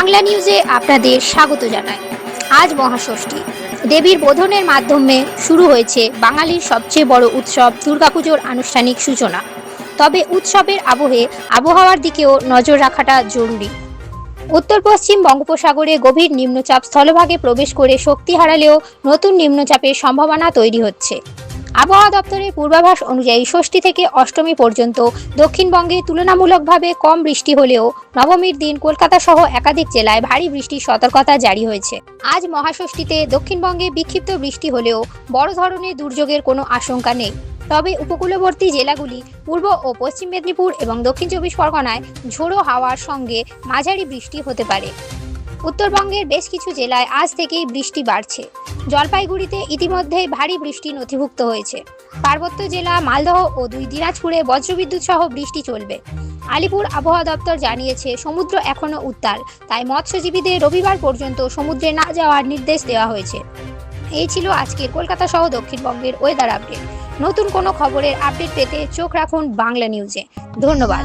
বাংলা নিউজে আপনাদের স্বাগত জানাই। আজ মহাষষ্ঠী। দেবীর বোধনের মাধ্যমে শুরু হয়েছে বাঙালির সবচেয়ে বড় উৎসব দুর্গাপুজোর আনুষ্ঠানিক সূচনা। তবে উৎসবের আবহে আবহাওয়ার দিকেও নজর রাখাটা জরুরি। উত্তর পশ্চিম বঙ্গোপসাগরে গভীর নিম্নচাপ স্থলভাগে প্রবেশ করে শক্তি হারালেও নতুন নিম্নচাপের সম্ভাবনা তৈরি হচ্ছে। আবহাওয়া দপ্তরের পূর্বাভাস অনুযায়ী ষষ্ঠী থেকে অষ্টমী পর্যন্ত দক্ষিণবঙ্গে তুলনামূলকভাবে কম বৃষ্টি হলেও নবমীর দিন কলকাতা সহ একাধিক জেলায় ভারী বৃষ্টির সতর্কতা জারি হয়েছে। আজ মহাষষ্ঠীতে দক্ষিণবঙ্গে বিক্ষিপ্ত বৃষ্টি হলেও বড় ধরনের দুর্যোগের কোনো আশঙ্কা নেই। তবে উপকূলবর্তী জেলাগুলি পূর্ব ও পশ্চিম মেদিনীপুর এবং দক্ষিণ চব্বিশ পরগনায় ঝোড়ো হাওয়ার সঙ্গে মাঝারি বৃষ্টি হতে পারে। উত্তরবঙ্গের বেশ কিছু জেলায় আজ থেকেই বৃষ্টি বাড়ছে। জলপাইগুড়িতে ইতিমধ্যেই ভারী বৃষ্টি নথিভুক্ত হয়েছে। পার্বত্য জেলা মালদহ ও দুই দিনাজপুরে বজ্রবিদ্যুৎ সহ বৃষ্টি চলবে। আলিপুর আবহাওয়া দপ্তর জানিয়েছে, সমুদ্র এখনও উত্তাল, তাই মৎস্যজীবীদের রবিবার পর্যন্ত সমুদ্রে না যাওয়ার নির্দেশ দেওয়া হয়েছে। এই ছিল আজকে কলকাতা সহ দক্ষিণবঙ্গের ওয়েদার আপডেট নতুন কোনো খবরের আপডেট পেতে চোখ রাখুন বাংলা নিউজে ধন্যবাদ।